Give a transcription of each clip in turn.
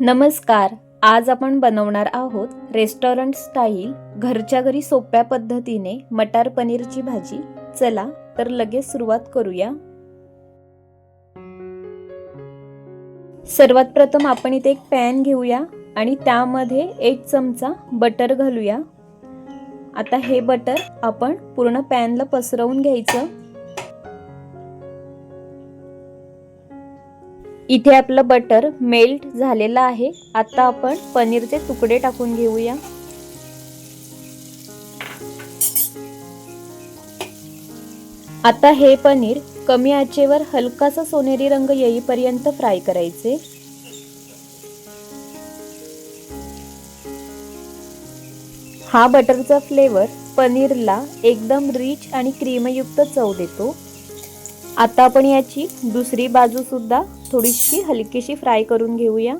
नमस्कार आज आपण बनवणार आहोत रेस्टॉरंट स्टाईल घरच्या घरी सोप्या पद्धतीने मटार पनीरची भाजी. चला तर लगेच सुरुवात करूया. सर्वात प्रथम आपण इथे एक पॅन घेऊया आणि त्यामध्ये एक चमचा बटर घालूया. आता हे बटर आपण पूर्ण पॅनला पसरवून घ्यायचं. इथे आपलं बटर मेल्ट झालेलं आहे. आता आपण पनीरचे तुकडे टाकून घेऊया. आता हे पनीर कमी आचेवर हलकासा सोनेरी रंग येईपर्यंत फ्राय करायचे. हा बटरचा फ्लेवर पनीरला एकदम रिच आणि क्रीमयुक्त चव देतो. आता आपण याची दुसरी बाजू सुद्धा थोडीशी हलकीशी फ्राय करून घेऊया.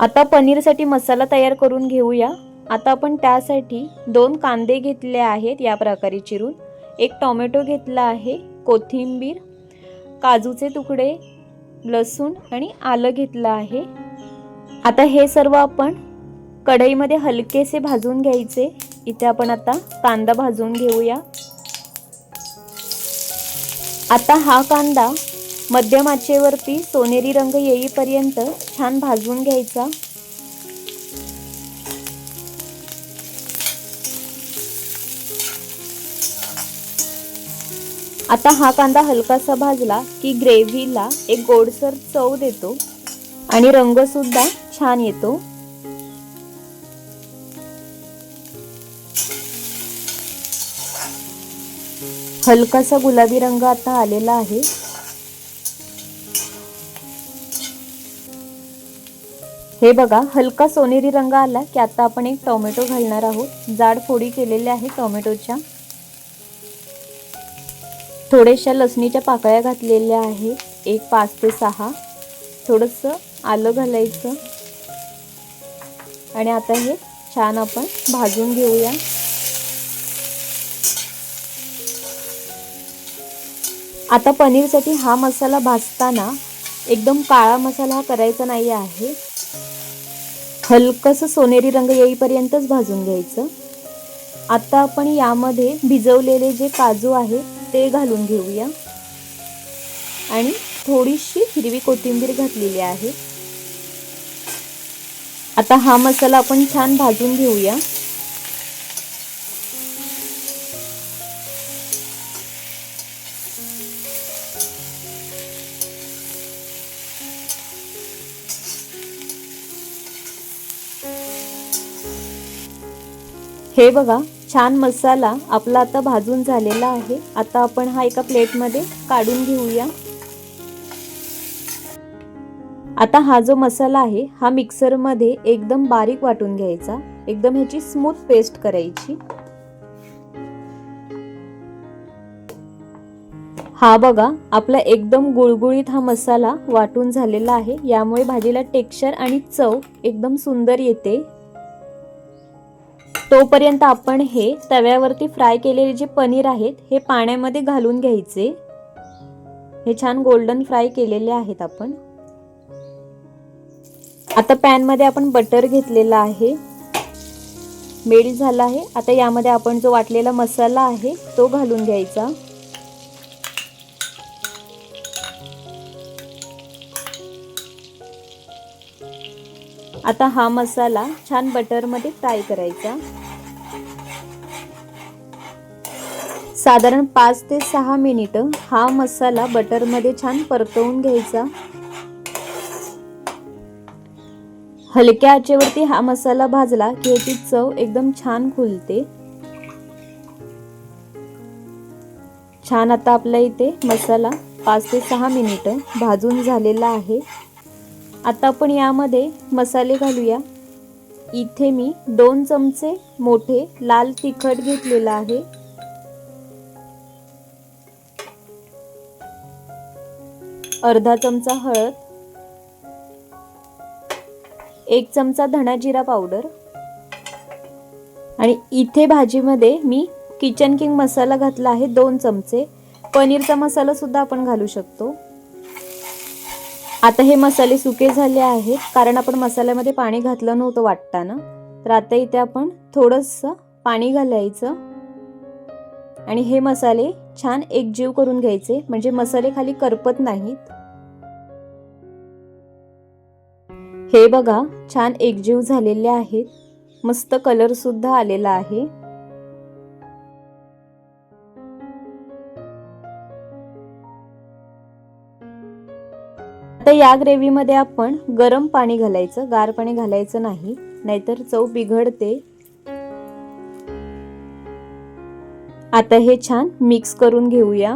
आता पनीरसाठी मसाला तयार करून घेऊया. आता आपण त्यासाठी दोन कांदे घेतले आहेत या प्रकारे चिरून. एक टोमॅटो घेतला आहे कोथिंबीर काजूचे तुकडे लसूण आणि आलं घेतलं आहे. आता हे सर्व आपण कढईमध्ये हलकेसे भाजून घ्यायचे. इथे आपण आता कांदा भाजून घेऊया. आता हा कांदा मध्यम आचेवरती सोनेरी रंग येईपर्यंत छान भाजून घ्यायचा. आता हा कांदा हलकासा भाजला की ग्रेव्हीला एक गोडसर चव देतो आणि रंग सुद्धा छान येतो. हलकासा गुलाबी रंग आता आलेला आहे. हे बघा हलका सोनेरी रंग आला की आता आपण एक टोमॅटो घालणार आहोत. जाड फोडी केलेल्या आहे टोमॅटोच्या. थोड्याशा लसणीच्या पाकळ्या घातलेल्या आहेत एक पाच ते सहा. थोडंसं आलं घालायचं. आणि आता हे छान आपण भाजून घेऊया. आता पनीरसाठी हा मसाला भाजताना एकदम काळा मसाला हा करायचा नाही आहे. हलकंसं सोनेरी रंग येईपर्यंतच भाजून घ्यायचं. आता आपण यामध्ये भिजवलेले जे काजू आहे ते घालून घेऊया. आणि थोडीशी हिरवी कोथिंबीर घातलेली आहे. आता हा मसाला आपण छान भाजून घेऊया. हे बघा छान मसाला आपला आता भाजून झालेला आहे. आता आपण हा एका प्लेटमध्ये काढून घेऊया. आता हा जो मसाला आहे हा मिक्सरमध्ये एकदम बारीक वाटून घ्यायचा. एकदम ह्याची स्मूथ पेस्ट करायची. हा बघा आपला एकदम गुळगुळीत हा मसाला वाटून झालेला आहे. यामुळे भाजीला टेक्स्चर आणि चव एकदम सुंदर येते. तोपर्यंत आपण हे तव्यावरती फ्राय केलेले जे पनीर आहेत हे पाण्यामध्ये घालून घ्यायचे. हे छान गोल्डन फ्राय केलेले आहेत आपण. आता पॅनमध्ये आपण बटर घेतलेला आहे. मेल्ट झाला आहे. आता यामध्ये आपण जो वाटलेला मसाला आहे तो घालून घ्यायचा. आता हा मसाला छान बटरमध्ये फ्राय करायचा. साधारण पाच ते सहा मिनिटं हा मसाला बटरमध्ये छान परतवून घ्यायचा. हलक्या आचेवरती हा मसाला भाजला की याची चव एकदम छान खुलते. छान आता आपल्या इथे मसाला पाच ते सहा मिनिटं भाजून झालेला आहे. आता आपण यामध्ये मसाले घालूया. इथे मी दोन चमचे मोठे लाल तिखट घेतलेलं आहे. अर्धा चमचा हळद. एक चमचा धणा जिरा पावडर. आणि इथे भाजीमध्ये मी किचन किंग मसाला घातला आहे दोन चमचे. पनीरचा मसाला सुद्धा आपण घालू शकतो. आता हे मसाले सुके झाले आहेत. कारण आपण मसाल्यामध्ये पाणी घातलं नव्हतं वाटताना. तर आता इथे आपण थोडंसं पाणी घालायचं. आणि हे मसाले छान एकजीव करून घ्यायचे. म्हणजे मसाले खाली करपत नाहीत. हे बघा छान एकजीव झालेले आहेत. मस्त कलर सुद्धा आलेला आहे. आता या ग्रेव्हीमध्ये आपण गरम पाणी घालायचं गार पाणी घालायचं नाही नाहीतर चव बिघडते. आता हे छान मिक्स करून घेऊया.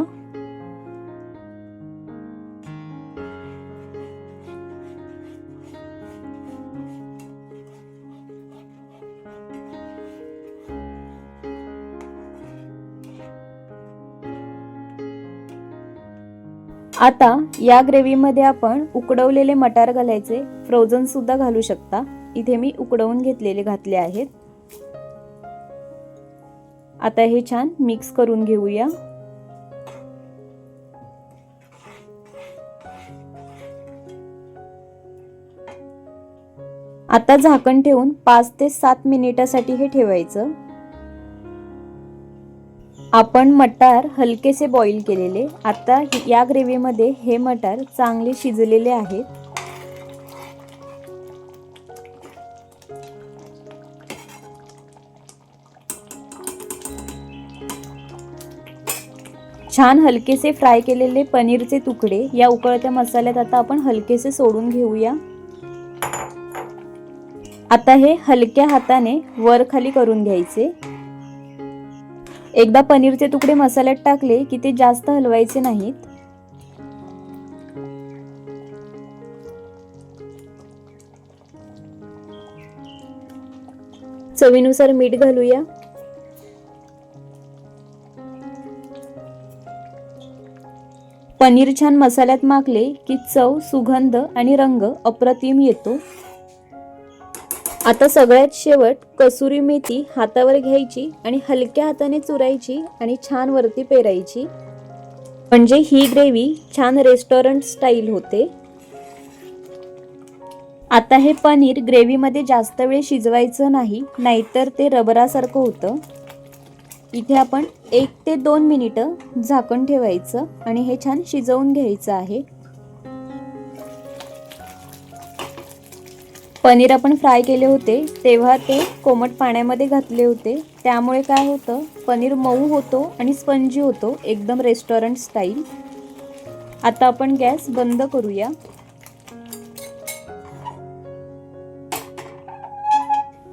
आता या ग्रेव्हीमध्ये आपण उकडवलेले मटार घालायचे. फ्रोझन सुद्धा घालू शकता. इथे मी उकडवून घेतलेले घातले आहेत. आता हे छान मिक्स करून घेऊया. आता झाकण ठेवून पाच ते सात मिनिटासाठी हे ठेवायचं. आपण मटार हलकेसे बॉईल केलेले. आता या ग्रेव्हीमध्ये हे मटार चांगले शिजलेले आहेत. छान हलकेसे फ्राय केलेले पनीरचे तुकडे. या उकळत्या मसाल्यात आता आपण हलकेसे सोडून घेऊया. आता हे हलक्या हाताने वर खाली करून घ्यायचे. एकदा पनीरचे तुकडे मसाल्यात टाकले की ते जास्त हलवायचे नाहीत. चवीनुसार मीठ घालूया. पनीर छान मसाल्यात मागले की चव सुगंध आणि रंग अप्रतिम येतो. आता सगळ्यात शेवट कसुरी मेथी हातावर घ्यायची आणि हलक्या हाताने चुरायची आणि छान वरती पेरायची. म्हणजे ही ग्रेव्ही छान रेस्टॉरंट स्टाईल होते. आता हे पनीर ग्रेव्हीमध्ये जास्त वेळ शिजवायचं नाही नाहीतर ते रबरासारखं होतं. इथे आपण एक ते दोन मिनिटं झाकण ठेवायचं आणि हे छान शिजवून घ्यायचं आहे. पनीर आपण फ्राय केले होते तेव्हा ते कोमट पाण्यामध्ये घातले होते. त्यामुळे काय होतं पनीर मऊ होतो आणि स्पंजी होतो एकदम रेस्टॉरंट स्टाईल आता आपण गॅस बंद करूया.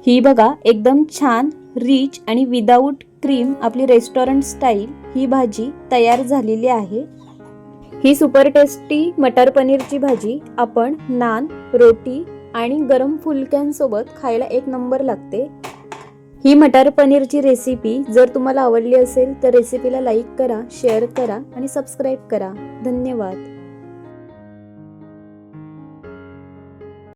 ही बघा एकदम छान रिच आणि विदाऊट क्रीम आपली रेस्टॉरंट स्टाईल ही भाजी तयार झालेली आहे. ही सुपर टेस्टी मटर पनीरची भाजी आपण नान रोटी आणि गरम फुलक्यांसोबत खायला एक नंबर लागते. ही मटार पनीरची रेसिपी जर तुम्हाला आवडली असेल तर रेसिपीला लाईक करा शेअर करा आणि सबस्क्राईब करा. धन्यवाद.